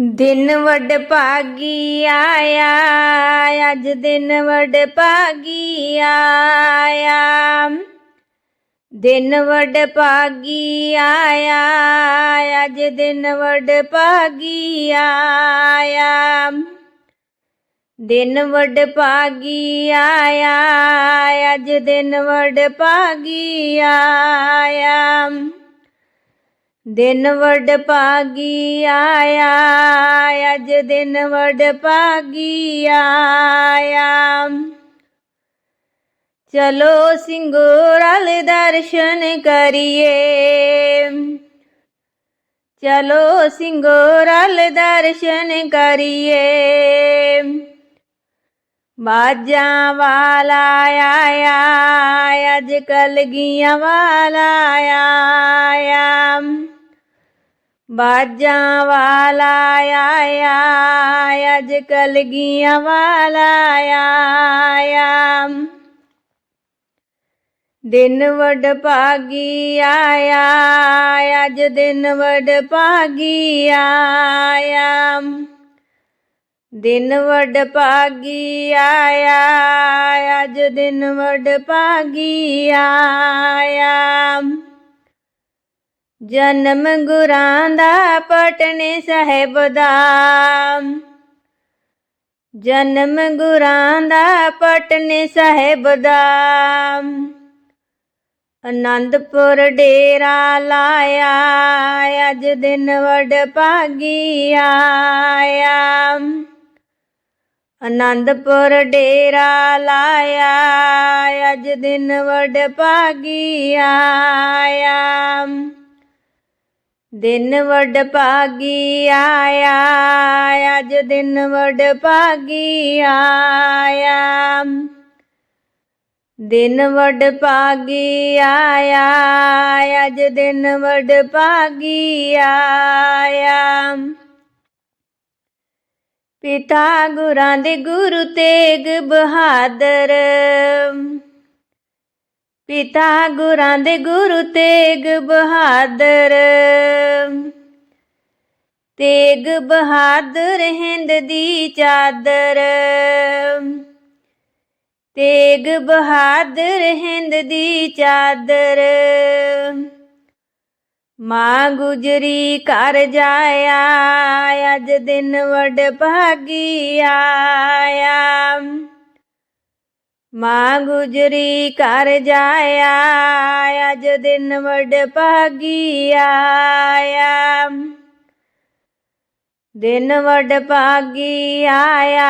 ਦਿਨ ਵੱਡ ਭਾਗੀ ਆਇਆ, ਅੱਜ ਦਿਨ ਵੱਡ ਭਾਗੀ ਆਇਆ। ਦਿਨ ਵੱਡ ਭਾਗੀ ਆਇਆ, ਅੱਜ ਦਿਨ ਵਡ ਭਾਗੀ ਆਇਆ। ਦਿਨ ਵੱਡ ਭਾਗੀ ਆਇਆ, ਅੱਜ ਦਿਨ ਵਡ ਭਾਗੀ ਆ ਦਿਨ ਵਡ ਭਾਗੀ ਆਇਆ, ਅੱਜ ਦਿਨ ਵਡ ਭਾਗੀ ਆਇਆ। ਚਲੋ ਸਿੰਘੋਰਲ ਦਰਸ਼ਨ ਕਰੀਏ। ਚਲੋ ਸਿੰਘੋਰਲ ਦਰਸ਼ਨ ਕਰੀਏ। ਬਾਜਾਂ ਵਾਲਾ ਆਇਆ, ਅੱਜ ਕਲਗੀਆਂ ਵਾਲਾ ਆਇਆ। ਬਾਜਾਂ ਵਾਲਾ ਆਇਆ ਅੱਜ ਕਲਗੀਆਂ ਵਾਲਾ ਆਇਆ। ਦਿਨ ਵਡ ਭਾਗੀ ਆਇਆ, ਅੱਜ ਦਿਨ ਵਡ ਭਾਗੀ ਆਇਆ। ਦਿਨ ਵਡ ਭਾਗੀ ਆਇਆ, ਅੱਜ ਦਿਨ ਵਡ ਭਾਗੀ ਆਇਆ। ਜਨਮ ਗੁਰਾਂ ਦਾ ਪਟਨੇ ਸਾਹਿਬ ਦਾ। ਜਨਮ ਗੁਰਾਂ ਦਾ ਪਟਨੇ ਸਾਹਿਬ ਦਾ। ਆਨੰਦਪੁਰ ਡੇਰਾ ਲਾਇਆ, ਅੱਜ ਦਿਨ ਵਡ ਭਾਗੀ ਆਇਆ। ਆਨੰਦਪੁਰ ਡੇਰਾ ਲਾਇਆ, ਅੱਜ ਦਿਨ ਵਡ ਭਾਗੀ ਆਇਆ। ਦਿਨ ਵਡ ਭਾਗੀ ਆਇਆ, ਅੱਜ ਦਿਨ ਵਡ ਭਾਗੀ ਆਇਆ। ਦਿਨ ਵਡ ਭਾਗੀ ਆਇਆ, ਅੱਜ ਦਿਨ ਵਡ ਭਾਗੀ ਆਇਆ। ਪਿਤਾ ਗੁਰਾਂ ਦੇ ਗੁਰੂ ਤੇਗ ਬਹਾਦਰ, ਪਿਤਾ ਗੁਰਾਂ ਦੇ ਗੁਰੂ ਤੇਗ ਬਹਾਦਰ ਤੇਗ ਬਹਾਦਰ ਹਿੰਦ ਦੀ ਚਾਦਰ। ਤੇਗ ਬਹਾਦਰ ਹਿੰਦ ਦੀ ਚਾਦਰ। ਮਾਂ ਗੁਜਰੀ ਕਰ ਜਾਇਆ, ਅੱਜ ਦਿਨ ਵਡ ਭਾਗੀ ਆਇਆ। ਮਾਂ ਗੁਜਰੀ ਕਰ ਜਾਇਆ, ਅੱਜ ਦਿਨ ਵਡ ਭਾਗੀ ਆਇਆ। ਦਿਨ ਵਡ ਭਾਗੀ ਆਇਆ,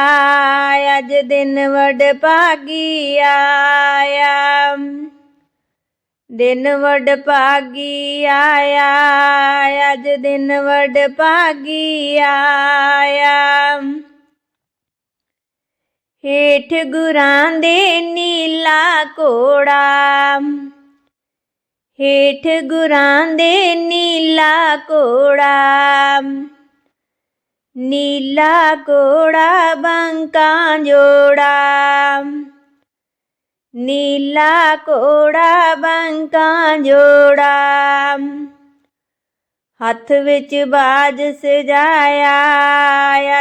ਅੱਜ ਦਿਨ ਵਡ ਭਾਗੀ ਆਇਆ। ਦਿਨ ਵਡ ਭਾਗੀ ਆਇਆ, ਅੱਜ ਦਿਨ ਵਡ ਭਾਗੀ ਆਇਆ। ਹੇਠ ਗੁਰਾਂ ਦੇ ਨੀਲਾ ਕੋੜਾ ਹੇਠ ਗੁਰਾਂ ਦੇ ਨੀਲਾ ਕੋੜਾ ਨੀਲਾ ਕੋੜਾ ਬੰਕਾਂ ਜੋੜਾ। ਨੀਲਾ ਕੋੜਾ ਬੰਕਾਂ ਜੋੜਾ। ਹੱਥ ਵਿੱਚ ਬਾਜ ਸਜਾਇਆ,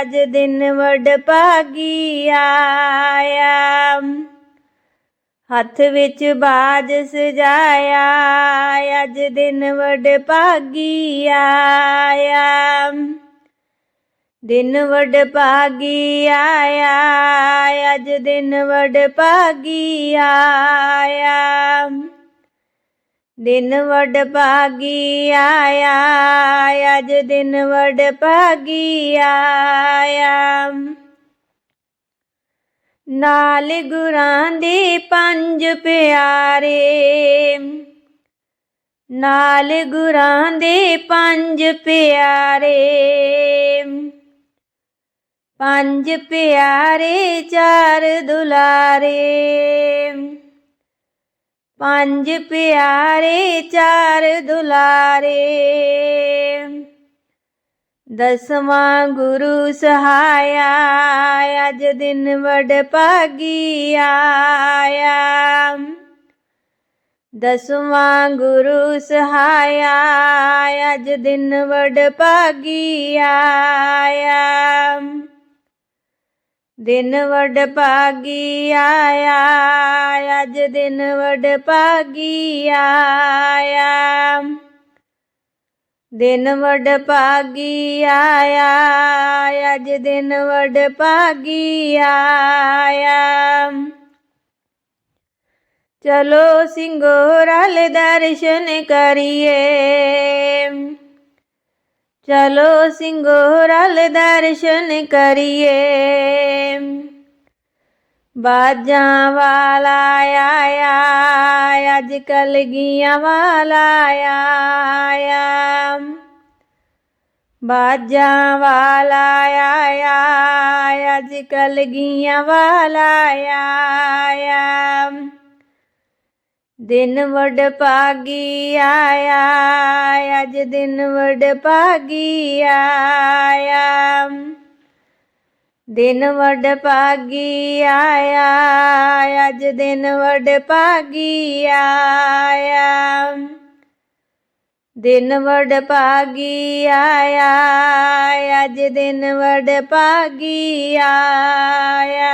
ਅੱਜ ਦਿਨ ਵਡ ਭਾਗੀ ਆਇਆ। ਹੱਥ ਵਿੱਚ ਬਾਜ ਸਜਾਇਆ, ਅੱਜ ਦਿਨ ਵਡ ਭਾਗੀ ਆਇਆ। ਦਿਨ ਵਡ ਭਾਗੀ ਆਇਆ, ਅੱਜ ਦਿਨ ਵਡ ਭਾਗੀ ਆਇਆ। ਦਿਨ ਵਡ ਭਾਗੀ ਆਇਆ, ਅੱਜ ਦਿਨ ਵਡ ਭਾਗੀ ਆਇਆ। ਨਾਲ ਗੁਰਾਂ ਦੇ ਪੰਜ ਪਿਆਰੇ, ਨਾਲ ਗੁਰਾਂ ਦੇ ਪੰਜ ਪਿਆਰੇ। ਪੰਜ ਪਿਆਰੇ ਚਾਰ ਦੁਲਾਰੇ। ਪੰਜ ਪਿਆਰੇ ਚਾਰ ਦੁਲਾਰੇ। ਦਸਵਾਂ ਗੁਰੂ ਸਹਾਇਆ, ਅੱਜ ਦਿਨ ਵਡ ਭਾਗੀ ਦਸਵਾਂ ਗੁਰੂ ਸਹਾਇਆ, ਅੱਜ ਦਿਨ ਵਡ ਭਾਗੀ ਦਿਨ ਵਡ ਭਾਗੀ ਆਇਆ, ਅੱਜ ਦਿਨ ਵਡ ਭਾਗੀ ਆਇਆ। ਦਿਨ ਵਡ ਭਾਗੀ ਆਇਆ, ਅੱਜ ਦਿਨ ਵਡ ਭਾਗੀ ਆਇਆ। ਚਲੋ ਸਿੰਘੋਰਾਲ ਦਰਸ਼ਨ ਕਰੀਏ। ਚਲੋ ਸਿੰਘੋਰਾਲ ਦਰਸ਼ਨ ਕਰੀਏ ਬਾਜਾਂ ਵਾਲਾ ਆਇਆ ਅੱਜ ਕਲਗੀਆਂ ਵਾਲਾ ਆਇਆ ਬਾਜਾਂ ਵਾਲਾ ਆਇਆ ਅੱਜ ਕਲਗੀਆਂ ਵਾਲਾ ਆਇਆ ਦਿਨ ਵਡ ਭਾਗੀ ਆਇਆ, ਅੱਜ ਦਿਨ ਵਡ ਭਾਗੀ ਆਇਆ। ਦਿਨ ਵਡ ਭਾਗੀ ਆਇਆ, ਅੱਜ ਦਿਨ ਵਡ ਭਾਗੀ ਆਇਆ। ਦਿਨ ਵਡ ਭਾਗੀ ਆਇਆ, ਅੱਜ ਦਿਨ ਵਡ ਭਾਗੀ ਆਇਆ।